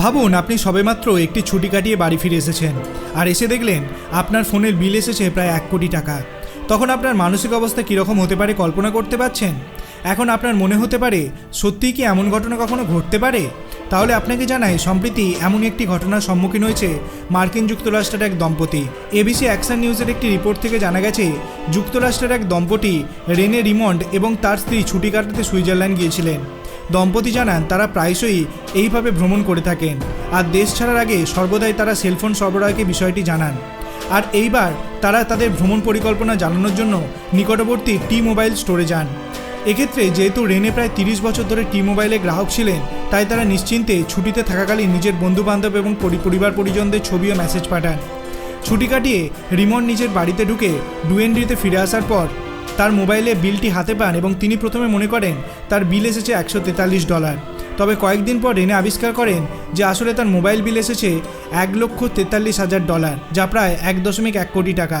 ভাবুন, আপনি সবেমাত্র একটি ছুটি কাটিয়ে বাড়ি ফিরে এসেছেন। আর এসে দেখলেন, আপনার ফোনের বিল এসেছে প্রায় এক কোটি টাকা। তখন আপনার মানসিক অবস্থা কীরকম হতে পারে কল্পনা করতে পারছেন? এখন আপনার মনে হতে পারে, সত্যিই কি এমন ঘটনা কখনো ঘটতে পারে? তাহলে আপনাকে জানাই, সম্প্রতি এমন একটি ঘটনার সম্মুখীন হয়েছে মার্কিন যুক্তরাষ্ট্রের এক দম্পতি। এবিসি অ্যাকশন নিউজের একটি রিপোর্ট থেকে জানা গেছে, যুক্তরাষ্ট্রের এক দম্পতি রেনে রিমন্ড এবং তার স্ত্রী ছুটি কাটাতে সুইজারল্যান্ড গিয়েছিলেন। দম্পতি জানান তারা প্রায়শই এইভাবে ভ্রমণ করে থাকেন। আর দেশ ছাড়ার আগে সর্বদাই তারা সেলফোন সরবরাহকে বিষয়টি জানান। আর এইবার তারা তাদের ভ্রমণ পরিকল্পনা জানানোর জন্য নিকটবর্তী টি মোবাইল স্টোরে যান। এক্ষেত্রে যেহেতু রেনে প্রায় তিরিশ বছর ধরে টি মোবাইলে গ্রাহক ছিলেন, তাই তারা নিশ্চিন্তে ছুটিতে থাকাকালীন নিজের বন্ধুবান্ধব এবং পরিবার পরিজনদের ছবি ও মেসেজ পাঠান। ছুটি কাটিয়ে রিমন নিজের বাড়িতে ঢুকে ডুয়েন্ড্রিতে ফিরে আসার পর তার মোবাইলে বিলটি হাতে পান এবং তিনি প্রথমে মনে করেন, তার বিল এসেছে একশো তেতাল্লিশ ডলার। তবে কয়েকদিন পর রেনে আবিষ্কার করেন যে আসলে তার মোবাইল বিল এসেছে এক লক্ষ তেতাল্লিশ হাজার ডলার, যা প্রায় এক দশমিক এক কোটি টাকা।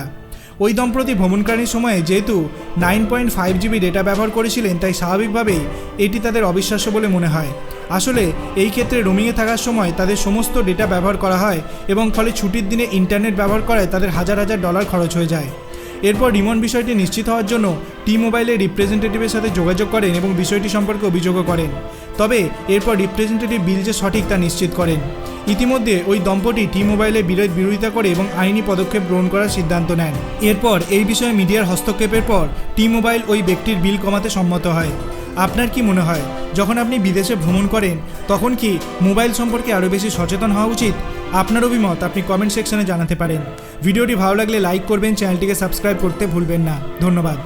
ওই দম্পতি ভ্রমণকারীর সময়ে যেহেতু nine point five GB data ব্যবহার করেছিলেন, তাই স্বাভাবিকভাবেই এটি তাদের অবিশ্বাস্য বলে মনে হয়। আসলে এই ক্ষেত্রে রোমিংয়ে থাকার সময় তাদের সমস্ত ডেটা ব্যবহার করা হয় এবং ফলে ছুটির দিনে ইন্টারনেট ব্যবহার করায় তাদের হাজার হাজার ডলার খরচ হয়ে যায়। এরপর রিমন বিষয়টি নিশ্চিত হওয়ার জন্য টি মোবাইলের রিপ্রেজেন্টেটিভের সাথে যোগাযোগ করেন এবং বিষয়টি সম্পর্কে অভিযোগও করেন। তবে এরপর রিপ্রেজেন্টেটিভ বিল যে সঠিক তা নিশ্চিত করেন। ইতিমধ্যে ওই দম্পতি টি মোবাইলের বিরোধ বিরোধিতা করে এবং আইনি পদক্ষেপ গ্রহণ করার সিদ্ধান্ত নেন। এরপর এই বিষয়ে মিডিয়ার হস্তক্ষেপের পর টি মোবাইল ওই ব্যক্তির বিল কমাতে সম্মত হয়। আপনার কি মনে হয়, যখন আপনি বিদেশে ভ্রমণ করেন, তখন কি মোবাইল সম্পর্কে আরও বেশি সচেতন হওয়া উচিত? আপনার অভিমত আপনি কমেন্ট সেকশনে জানাতে পারেন। ভিডিওটি ভালো লাগলে লাইক করবেন, চ্যানেলটিকে সাবস্ক্রাইব করতে ভুলবেন না। ধন্যবাদ।